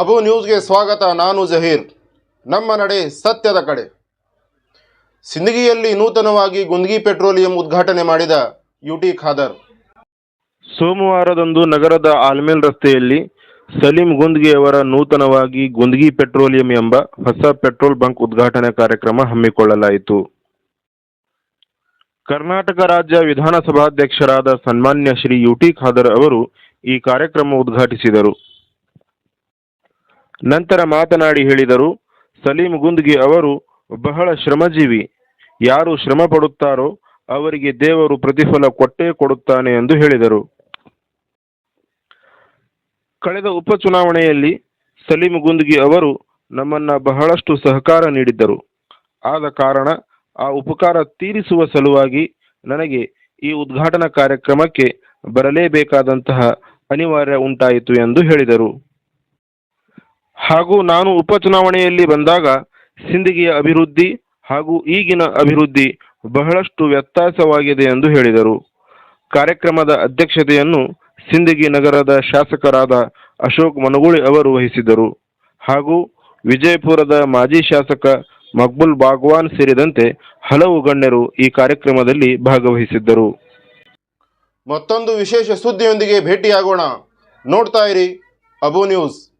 ಅಬು ನ್ಯೂಸ್ಗೆ ಸ್ವಾಗತ, ನಾನು ಜಹೀರ್. ನಮ್ಮ ನಡೆ ಸತ್ಯದ ಕಡೆ. ಸಿಂದಗಿಯಲ್ಲಿ ನೂತನವಾಗಿ ಗುಂದಗಿ ಪೆಟ್ರೋಲಿಯಂ ಉದ್ಘಾಟನೆ ಮಾಡಿದ ಯುಟಿ ಖಾದರ್. ಸೋಮವಾರದಂದು ನಗರದ ಆಲ್ಮೇಲ್ ರಸ್ತೆಯಲ್ಲಿ ಸಲೀಂ ಗುಂದ್ಗಿ ಅವರ ನೂತನವಾಗಿ ಗುಂದಗಿ ಪೆಟ್ರೋಲಿಯಂ ಎಂಬ ಹೊಸ ಪೆಟ್ರೋಲ್ ಬಂಕ್ ಉದ್ಘಾಟನೆ ಕಾರ್ಯಕ್ರಮ ಹಮ್ಮಿಕೊಳ್ಳಲಾಯಿತು. ಕರ್ನಾಟಕ ರಾಜ್ಯ ವಿಧಾನಸಭಾಧ್ಯಕ್ಷರಾದ ಸನ್ಮಾನ್ಯ ಶ್ರೀ ಯುಟಿ ಖಾದರ್ ಅವರು ಈ ಕಾರ್ಯಕ್ರಮ ಉದ್ಘಾಟಿಸಿದರು. ನಂತರ ಮಾತನಾಡಿ ಹೇಳಿದರು ಸಲೀಂ ಗುಂದ್ಗಿ ಅವರು ಬಹಳ ಶ್ರಮಜೀವಿ. ಯಾರು ಶ್ರಮ ಪಡುತ್ತಾರೋ ಅವರಿಗೆ ದೇವರು ಪ್ರತಿಫಲ ಕೊಟ್ಟೇ ಕೊಡುತ್ತಾನೆ ಎಂದು ಹೇಳಿದರು. ಕಳೆದ ಉಪಚುನಾವಣೆಯಲ್ಲಿ ಸಲೀಂ ಗುಂದ್ಗಿ ಅವರು ನಮ್ಮನ್ನ ಬಹಳಷ್ಟು ಸಹಕಾರ ನೀಡಿದ್ದರು. ಆದ ಕಾರಣ ಆ ಉಪಕಾರ ತೀರಿಸುವ ಸಲುವಾಗಿ ನನಗೆ ಈ ಉದ್ಘಾಟನಾ ಕಾರ್ಯಕ್ರಮಕ್ಕೆ ಬರಲೇಬೇಕಾದಂತಹ ಅನಿವಾರ್ಯ ಉಂಟಾಯಿತು ಎಂದು ಹೇಳಿದರು. ಹಾಗೂ ನಾನು ಉಪಚುನಾವಣೆಯಲ್ಲಿ ಬಂದಾಗ ಸಿಂದಗಿಯ ಅಭಿವೃದ್ಧಿ ಹಾಗೂ ಈಗಿನ ಅಭಿವೃದ್ಧಿ ಬಹಳಷ್ಟು ವ್ಯತ್ಯಾಸವಾಗಿದೆ ಎಂದು ಹೇಳಿದರು. ಕಾರ್ಯಕ್ರಮದ ಅಧ್ಯಕ್ಷತೆಯನ್ನು ಸಿಂದಗಿ ನಗರದ ಶಾಸಕರಾದ ಅಶೋಕ್ ಮನಗುಳಿ ಅವರು ವಹಿಸಿದ್ದರು. ಹಾಗೂ ವಿಜಯಪುರದ ಮಾಜಿ ಶಾಸಕ ಮಕ್ಬುಲ್ ಬಾಗ್ವಾನ್ ಸೇರಿದಂತೆ ಹಲವು ಗಣ್ಯರು ಈ ಕಾರ್ಯಕ್ರಮದಲ್ಲಿ ಭಾಗವಹಿಸಿದ್ದರು. ಮತ್ತೊಂದು ವಿಶೇಷ ಸುದ್ದಿಯೊಂದಿಗೆ ಭೇಟಿಯಾಗೋಣ. ನೋಡ್ತಾ ಇರಿ, ಅಬು ನ್ಯೂಸ್.